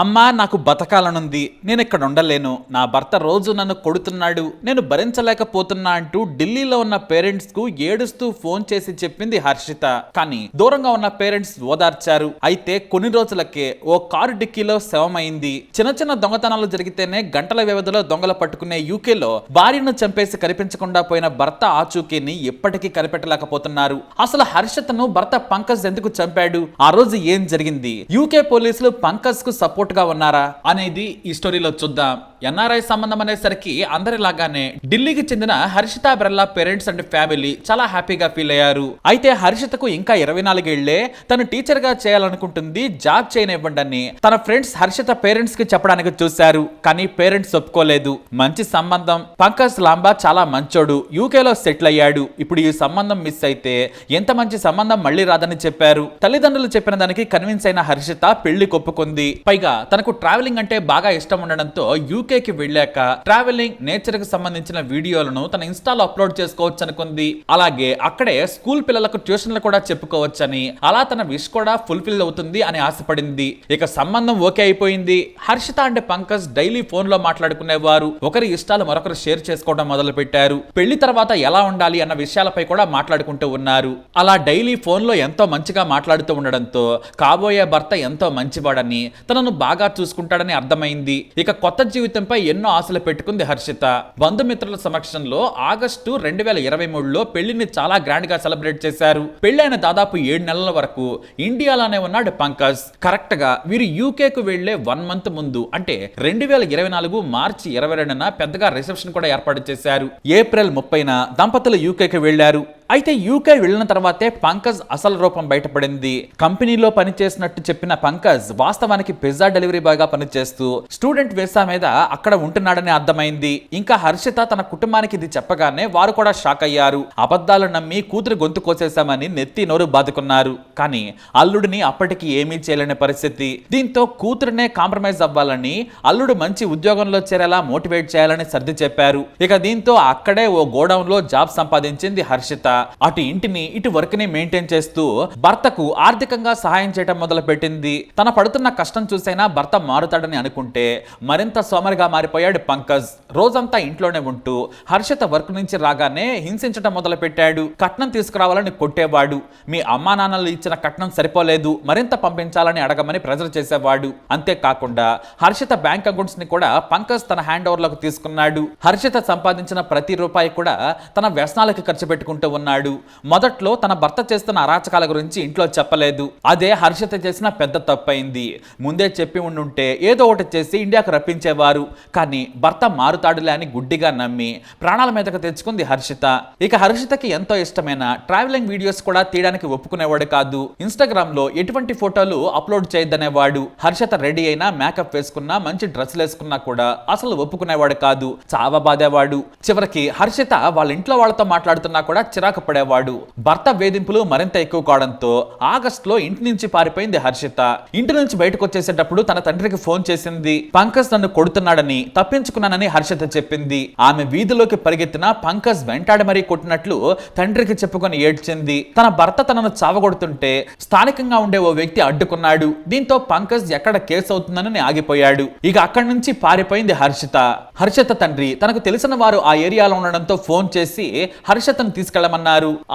అమ్మా నాకు బతకాలనుంది. నేను ఇక్కడ ఉండలేను నా భర్త రోజు నన్ను కొడుతున్నాడు. నేను భరించలేకపోతున్నా అంటూ ఢిల్లీలో ఉన్న పేరెంట్స్కు ఏడుస్తూ ఫోన్ చేసి చెప్పింది హర్షిత. కానీ దూరంగా ఉన్న పేరెంట్స్ ఓదార్చారు. అయితే కొన్ని రోజులకే ఓ కారు డిక్కీలో శవమైంది. చిన్న చిన్న దొంగతనాలు జరిగితేనే గంటల వ్యవధిలో దొంగలు పట్టుకునే యూకేలో భార్యను చంపేసి కనిపించకుండా పోయిన భర్త ఆచూకీని ఎప్పటికీ కనిపెట్టలేకపోతున్నారు. అసలు హర్షితను భర్త పంకజ్ ఎందుకు చంపాడు? ఆ రోజు ఏం జరిగింది? యూకే పోలీసులు పంకజ్కు సపోర్ట్ గా ఉన్నారా అనేది ఈ స్టోరీలో చూద్దాం. ఎన్ఆర్ఐ సంబంధం అనేసరికి అందరిలాగానే ఢిల్లీకి చెందిన Harshita Birla parents and family చాలా హ్యాపీగా ఫీల్ అయ్యారు. అయితే హర్షితకు ఇంకా ఇరవై నాలుగేళ్ళే తను టీచర్గా చేయాలనుకుంటుంది జాబ్ చేయనివ్వండి తన ఫ్రెండ్స్ హర్షిత పేరెంట్స్కి చెప్పడానికి చూశారు. కానీ పేరెంట్స్ ఒప్పుకోలేదు. మంచి సంబంధం. పంకజ్ లాంబా చాలా మంచోడు. యూకేలో సెటిల్ అయ్యాడు. ఇప్పుడు ఈ సంబంధం మిస్ అయితే ఎంత మంచి సంబంధం మళ్ళీ రాదని చెప్పారు. తల్లిదండ్రులు చెప్పిన దానికి కన్విన్స్ అయిన హర్షిత పెళ్ళి కొప్పుకుంది పైగా తనకు ట్రావెలింగ్ అంటే బాగా ఇష్టం ఉండడంతో యూకే యూకేకి వెళ్ళాక ట్రావెలింగ్ నేచర్కి సంబంధించిన వీడియోలను తన ఇన్స్టాలో అప్లోడ్ చేసుకోవచ్చు అనుకుంది. అలాగే అక్కడే స్కూల్ పిల్లలకు ట్యూషన్లు కూడా చెప్పుకోవచ్చని అలా తన విష్ కూడా ఫుల్ఫిల్ అవుతుంది అని ఆశపడింది. ఇక సంబంధం ఓకే అయిపోయింది. హర్షిత అండ్ పంకజ్ డైలీ ఫోన్లో మాట్లాడుకునేవారు. ఒకరి ఇష్టాలు మరొకరు షేర్ చేసుకోవడం మొదలు పెట్టారు పెళ్ళి తర్వాత ఎలా ఉండాలి అన్న విషయాలపై కూడా మాట్లాడుకుంటూ ఉన్నారు. అలా డైలీ ఫోన్లో ఎంతో మంచిగా మాట్లాడుతూ ఉండడంతో కాబోయే భర్త ఎంతో మంచివాడని తనను బాగా చూసుకుంటాడని అర్థమైంది. ఇక కొత్త జీవితం జీవితంపై ఎన్నో ఆశలు పెట్టుకుంది హర్షిత. బంధుమిత్రుల సమక్షంలో ఆగస్టు రెండు వేల ఇరవై మూడులో పెళ్ళిని చాలా గ్రాండ్గా సెలబ్రేట్ చేశారు. పెళ్ళైన దాదాపు ఏడు నెలల వరకు ఇండియాలోనే ఉన్నాడు పంకజ్. కరెక్ట్గా వీరు యూకే కు వెళ్ళే వన్ మంత్ ముందు అంటే రెండు వేల ఇరవై నాలుగు మార్చి ఇరవై రెండున పెద్దగా రిసెప్షన్ కూడా ఏర్పాటు చేశారు. ఏప్రిల్ ముప్పైన దంపతులు యూకేకి వెళ్ళారు అయితే యూకే వెళ్ళిన తర్వాతే పంకజ్ అసలు రూపం బయటపడింది. కంపెనీలో పనిచేసినట్టు చెప్పిన పంకజ్ వాస్తవానికి పిజ్జా డెలివరీ బాయ్గా పనిచేస్తూ స్టూడెంట్ వీసా మీద అక్కడ ఉంటున్నాడని అర్థమైంది. ఇంకా హర్షిత తన కుటుంబానికి ఇది చెప్పగానే వారు కూడా షాక్ అయ్యారు. అబద్ధాలు నమ్మి కూతురు గొంతు కోసేశామని నెత్తి నోరు బాదుకున్నారు. కానీ అల్లుడిని అప్పటికి ఏమీ చేయలేని పరిస్థితి. దీంతో కూతురునే కాంప్రమైజ్ అవ్వాలని అల్లుడు మంచి ఉద్యోగంలో చేరేలా మోటివేట్ చేయాలని సర్ది చెప్పారు. ఇక దీంతో అక్కడే ఓ గోడౌన్లో జాబ్ సంపాదించింది హర్షిత. అటు ఇంటిని ఇటు వర్క్ని మెయింటైన్ చేస్తూ భర్తకు ఆర్థికంగా సహాయం చేయడం మొదలు పెట్టింది తన పడుతున్న కష్టం చూసైనా భర్త మారుతాడని అనుకుంటే మరింత సోమరిగా మారిపోయాడు పంకజ్. రోజంతా ఇంట్లోనే ఉంటూ హర్షిత వర్క్ నుంచి రాగానే హింసించడం మొదలు పెట్టాడు కట్నం తీసుకురావాలని కొట్టేవాడు. మీ అమ్మా నాన్నలు ఇచ్చిన కట్నం సరిపోలేదు. మరింత పంపించాలని అడగమని ప్రెజర్ చేసేవాడు. అంతేకాకుండా హర్షిత బ్యాంక్ అకౌంట్స్ని కూడా పంకజ్ తన హ్యాండ్ ఓవర్లకు తీసుకున్నాడు. హర్షిత సంపాదించిన ప్రతి రూపాయి కూడా తన వ్యసనాలకి ఖర్చు పెట్టుకుంటూ ఉన్నాడు. మొదట్లో తన భర్త చేస్తున్న అరాచకాల గురించి ఇంట్లో చెప్పలేదు. అదే హర్షిత చేసిన పెద్ద తప్పైంది. ముందే చెప్పి ఉండుంటే ఏదో ఒకటి చేసి ఇండియాకు రప్పించేవారు. కానీ భర్త మారుతాడులే అని గుడ్డిగా నమ్మి ప్రాణాల మీదకు తెచ్చుకుంది హర్షిత. ఇక హర్షితకి ఎంతో ఇష్టమైన ట్రావెలింగ్ వీడియోస్ కూడా తీయడానికి ఒప్పుకునేవాడు కాదు. ఇన్స్టాగ్రామ్లో ఎటువంటి ఫోటోలు అప్లోడ్ చేయొద్దనేవాడు. హర్షిత రెడీ అయినా మేకప్ వేసుకున్నా మంచి డ్రెస్సులు వేసుకున్నా కూడా అసలు ఒప్పుకునేవాడు కాదు. చావ బాధేవాడు చివరికి హర్షిత వాళ్ళ ఇంట్లో వాళ్ళతో మాట్లాడుతున్నా కూడా చిరాకు పడేవాడు భర్త వేధింపులు మరింత ఎక్కువ కావడంతో ఆగస్టులో ఇంటి నుంచి పారిపోయింది హర్షిత. ఇంటి నుంచి బయటకు వచ్చేసేటప్పుడు తన తండ్రికి ఫోన్ చేసింది. పంకజ్ నన్ను కొడుతున్నాడని తప్పించుకున్నానని హర్షిత చెప్పింది. ఆమె వీధిలోకి పరిగెత్తిన పంకజ్ వెంటాడి మరీ కొట్టినట్లు తండ్రికి చెప్పుకొని ఏడ్చింది. తన భర్త తనను చావగొడుతుంటే స్థానికంగా ఉండే ఓ వ్యక్తి అడ్డుకున్నాడు. దీంతో పంకజ్ ఎక్కడ కేసు అవుతుందని ఆగిపోయాడు. ఇక అక్కడి నుంచి పారిపోయింది హర్షిత. హర్షిత తండ్రి తనకు తెలిసిన వారు ఆ ఏరియాలో ఉండడంతో ఫోన్ చేసి హర్షితను తీసుకెళ్ళమన్నారు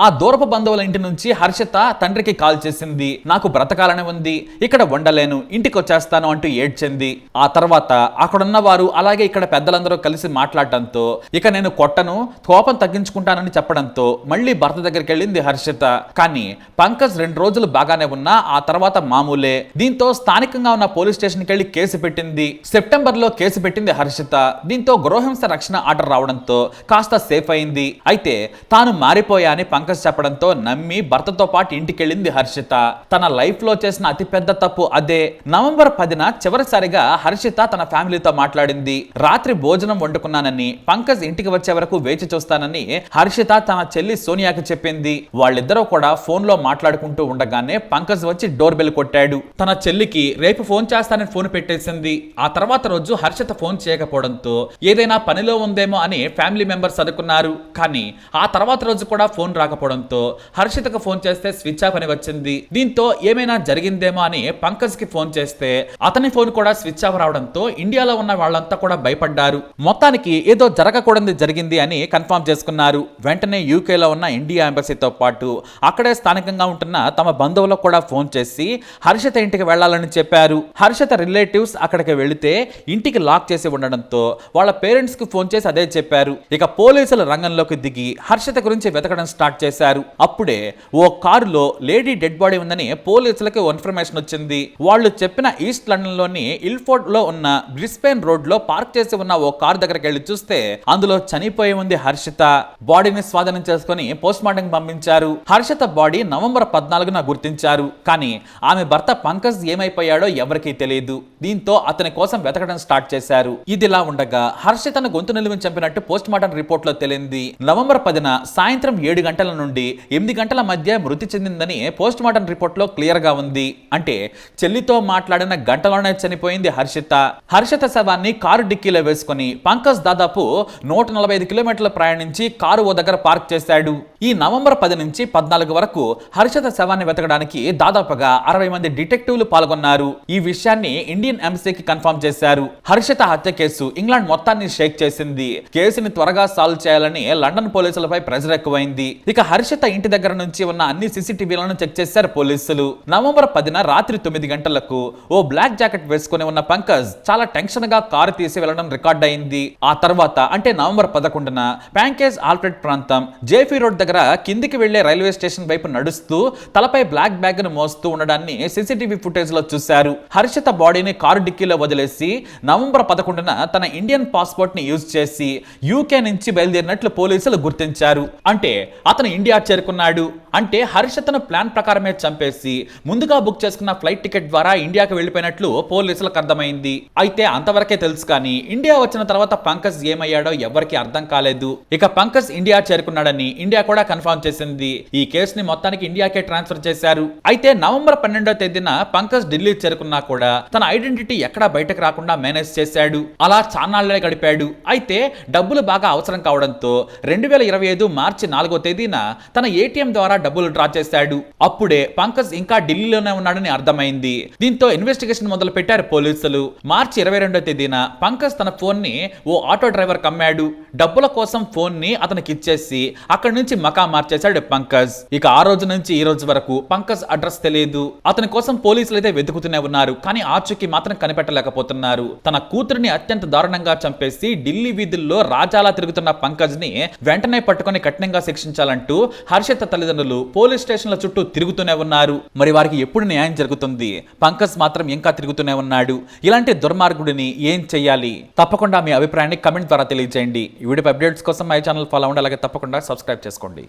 ఆ దూరపు బంధువుల ఇంటి నుంచి హర్షిత తండ్రికి కాల్ చేసింది. నాకు బ్రతకాలని ఉంది. ఇక్కడ ఉండలేను ఇంటికి వచ్చేస్తాను అంటూ ఏడ్చింది. ఆ తర్వాత అక్కడున్న వారు అలాగే ఇక్కడ పెద్దలందరూ కలిసి మాట్లాడటంతో ఇక నేను కొట్టను. కోపం తగ్గించుకుంటానని చెప్పడంతో మళ్ళీ భర్త దగ్గరికి వెళ్ళింది హర్షిత. కానీ పంకజ్ రెండు రోజులు బాగానే ఉన్నా ఆ తర్వాత మామూలే. దీంతో స్థానికంగా ఉన్న పోలీస్ స్టేషన్ వెళ్ళి కేసు పెట్టింది. సెప్టెంబర్లో కేసు పెట్టింది హర్షిత. దీంతో గృహహింస రక్షణ ఆర్డర్ రావడంతో కాస్త సేఫ్ అయింది. అయితే తాను మారిపోయి అని పంకజ్ చెప్పడంతో నమ్మి భర్తతో పాటు ఇంటికెళ్ళింది హర్షిత. తన లైఫ్లో చేసిన అతిపెద్ద తప్పు అదే. నవంబర్ పదిన చివరిసారిగా హర్షిత తన ఫ్యామిలీతో మాట్లాడింది. రాత్రి భోజనం వండుకున్నానని పంకజ్ ఇంటికి వచ్చే వరకు వేచి చూస్తానని హర్షిత తన చెల్లి సోనియాకి చెప్పింది. వాళ్ళిద్దరూ కూడా ఫోన్లో మాట్లాడుకుంటూ ఉండగానే పంకజ్ వచ్చి డోర్ బెల్ కొట్టాడు. తన చెల్లికి రేపు ఫోన్ చేస్తానని ఫోన్ పెట్టేసింది. ఆ తర్వాత రోజు హర్షిత ఫోన్ చేయకపోవడంతో ఏదైనా పనిలో ఉందేమో అని ఫ్యామిలీ మెంబర్స్ అనుకున్నారు. కానీ ఆ తర్వాత రోజు కూడా ఫోన్ రాకపోవడంతో హర్షితకు ఫోన్ చేస్తే స్విచ్ ఆఫ్ అని వచ్చింది. దీంతో ఏమైనా జరిగిందేమో అని పంకజ్కి ఫోన్ చేస్తే అతని ఫోన్ కూడా స్విచ్ ఆఫ్ రావడంతో ఇండియాలో ఉన్న వాళ్ళంతా కూడా భయపడ్డారు. మొత్తానికి ఏదో జరగకూడదు జరిగింది అని కన్ఫర్మ్ చేసుకున్నారు. వెంటనే యూకేలో ఉన్న ఇండియా ఎంబసీతో పాటు అక్కడే స్థానికంగా ఉంటున్న తమ బంధువులకు కూడా ఫోన్ చేసి హర్షిత ఇంటికి వెళ్ళాలని చెప్పారు. హర్షిత రిలేటివ్స్ అక్కడికి వెళితే ఇంటికి లాక్ చేసి ఉండడంతో వాళ్ళ పేరెంట్స్కి ఫోన్ చేసి అదే చెప్పారు. ఇక పోలీసుల రంగంలోకి దిగి హర్షిత గురించి వెతకడం స్టార్ట్ చేశారు. అప్పుడే ఓ కారులో లేడీ డెడ్ బాడీ ఉందని పోలీసులకు ఇన్ఫర్మేషన్ వచ్చింది. వాళ్ళు చెప్పిన ఈస్ట్ లండన్లోని ఇల్ఫోర్డ్లో ఉన్న బ్రిస్బెన్ రోడ్లో పార్క్ చేసి ఉన్న ఓ కార్ దగ్గరికి వెళ్ళి చూస్తే అందులో చనిపోయి ఉంది హర్షిత. బాడీని స్వాధీనం చేసుకుని పోస్ట్ మార్టం పంపించారు. హర్షిత బాడీ నవంబర్ పద్నాలుగున గుర్తించారు. కానీ ఆమె భర్త పంకజ్ ఏమైపోయాడో ఎవరికీ తెలియదు దీంతో అతని కోసం వెతకడం స్టార్ట్ చేశారు. ఇదిలా ఉండగా హర్షితను గొంతు నిలువని చంపినట్టు పోస్ట్ మార్టం రిపోర్ట్లో తెలియంది నవంబర్ పదిన సాయంత్రం ఏడు గంటల నుండి ఎనిమిది గంటల మధ్య మృతి చెందిందని పోస్ట్ మార్టం రిపోర్ట్లో క్లియర్గా ఉంది. అంటే చెల్లితో మాట్లాడిన గంటలోనే చనిపోయింది హర్షిత. హర్షిత శవాన్ని కారు డిక్కీలో వేసుకుని పంకజ్ దాదాపు నూట నలభై ఐదు కిలోమీటర్లు ప్రయాణించి కారు ఓ దగ్గర పార్క్ చేశాడు. ఈ నవంబర్ పది నుంచి పద్నాలుగు వరకు హర్షిత శవాన్ని వెతకడానికి దాదాపుగా అరవై మంది డిటెక్టివ్లు పాల్గొన్నారు. ఈ విషయాన్ని ఇండియన్ ఎంబసీకి కన్ఫర్మ్ చేశారు. హర్షిత హత్య కేసు ఇంగ్లాండ్ మొత్తాన్ని షేక్ చేసింది. కేసుని త్వరగా సాల్వ్ చేయాలని లండన్ పోలీసులపై ప్రెజర్ ఎక్కువైంది. ఇక హర్షిత ఇంటి దగ్గర నుంచి ఉన్న అన్ని సీసీటీవీలను చెక్ చేశారు పోలీసులు. నవంబర్ పదిన రాత్రి తొమ్మిది గంటలకు ఓ బ్లాక్ జాకెట్ వేసుకుని ఉన్న పంకజ్ చాలా టెన్షన్గా కారు తీసి వెళ్ళడం రికార్డ్ అయింది. ఆ తర్వాత అంటే నవంబర్ పదకొండున ప్యాంకేజ్ ఆల్ఫ్రెడ్ ప్రాంతం జేఫీ రోడ్ దగ్గర కిందికి వెళ్ళే రైల్వే స్టేషన్ వైపు నడుస్తూ తలపై బ్లాక్ బ్యాగ్ను మోస్తూ ఉండడాన్ని సీసీటీవీ ఫుటేజ్లో చూశారు. హర్షిత బాడీని కారు డిక్కీలో వదిలేసి నవంబర్ పదకొండున తన ఇండియన్ పాస్పోర్ట్ని యూజ్ చేసి యూకే నుంచి బయలుదేరినట్లు పోలీసులు గుర్తించారు. అంటే అతను ఇండియా చేరుకున్నాడు. అంటే హర్షితను ప్లాన్ ప్రకారమే చంపేసి ముందుగా బుక్ చేసుకున్న ఫ్లైట్ టికెట్ ద్వారా ఇండియాకి వెళ్ళిపోయినట్లు పోలీసులకు అర్థమైంది. అయితే అంతవరకే తెలుసు కానీ ఇండియా వచ్చిన తర్వాత పంకజ్ ఏమయ్యాడో ఎవరికి అర్థం కాలేదు. ఇక పంకజ్ ఇండియా చేరుకున్నాడని ఇండియా కూడా కన్ఫర్మ్ చేసింది. ఈ కేసుని మొత్తానికి ఇండియాకే ట్రాన్స్ఫర్ చేశారు. అయితే నవంబర్ పన్నెండో తేదీన పంకజ్ ఢిల్లీ చేరుకున్నా కూడా తన ఐడెంటిటీ ఎక్కడా బయటకు రాకుండా మేనేజ్ చేశాడు. అలా చాన్నాళ్ళే గడిపాడు. అయితే డబ్బులు బాగా అవసరం కావడంతో రెండు వేల ఇరవై ఐదు మార్చి నాలుగో తేదీన తన ఏటీఎం ద్వారా డబ్బులు డ్రా చేశాడు. అప్పుడే పంకజ్ ఇంకా ఢిల్లీలోనే ఉన్నాడని అర్థమైంది. దీంతో ఇన్వెస్టిగేషన్ మొదలు పెట్టారు పోలీసులు. మార్చి ఇరవై రెండో తేదీన పంకజ్ తన ఫోన్ని ఓ ఆటో డ్రైవర్ కమ్మాడు. డబ్బుల కోసం ఫోన్ని అతనికి ఇచ్చేసి అక్కడి నుంచి మకా మార్చేశాడు పంకజ్. ఇక ఆ రోజు నుంచి ఈ రోజు వరకు పంకజ్ అడ్రస్ తెలియదు. అతని కోసం పోలీసులు అయితే వెతుకుతూనే ఉన్నారు కానీ ఆచూకీ మాత్రం కనిపెట్టలేకపోతున్నారు. తన కూతురిని అత్యంత దారుణంగా చంపేసి ఢిల్లీ వీధుల్లో రాజాలా తిరుగుతున్న పంకజ్ని వెంటనే పట్టుకొని కఠినంగా శిక్షించాలంటూ హర్షిత తల్లిదండ్రులు పోలీస్ స్టేషన్ల చుట్టూ తిరుగుతూనే ఉన్నారు. మరి వారికి ఎప్పుడు న్యాయం జరుగుతుంది? పంకజ్ మాత్రం ఇంకా తిరుగుతూనే ఉన్నాడు. ఇలాంటి దుర్మార్గుడిని ఏం చేయాలి తప్పకుండా మీ అభిప్రాయాన్ని కమెంట్ ద్వారా తెలియజేయండి. ఈ వీడియో అప్డేట్స్ కోసం మై ఛానల్ ఫాలో అవ్వండి. అలాగే తప్పకుండా సబ్స్క్రైబ్ చేసుకోండి.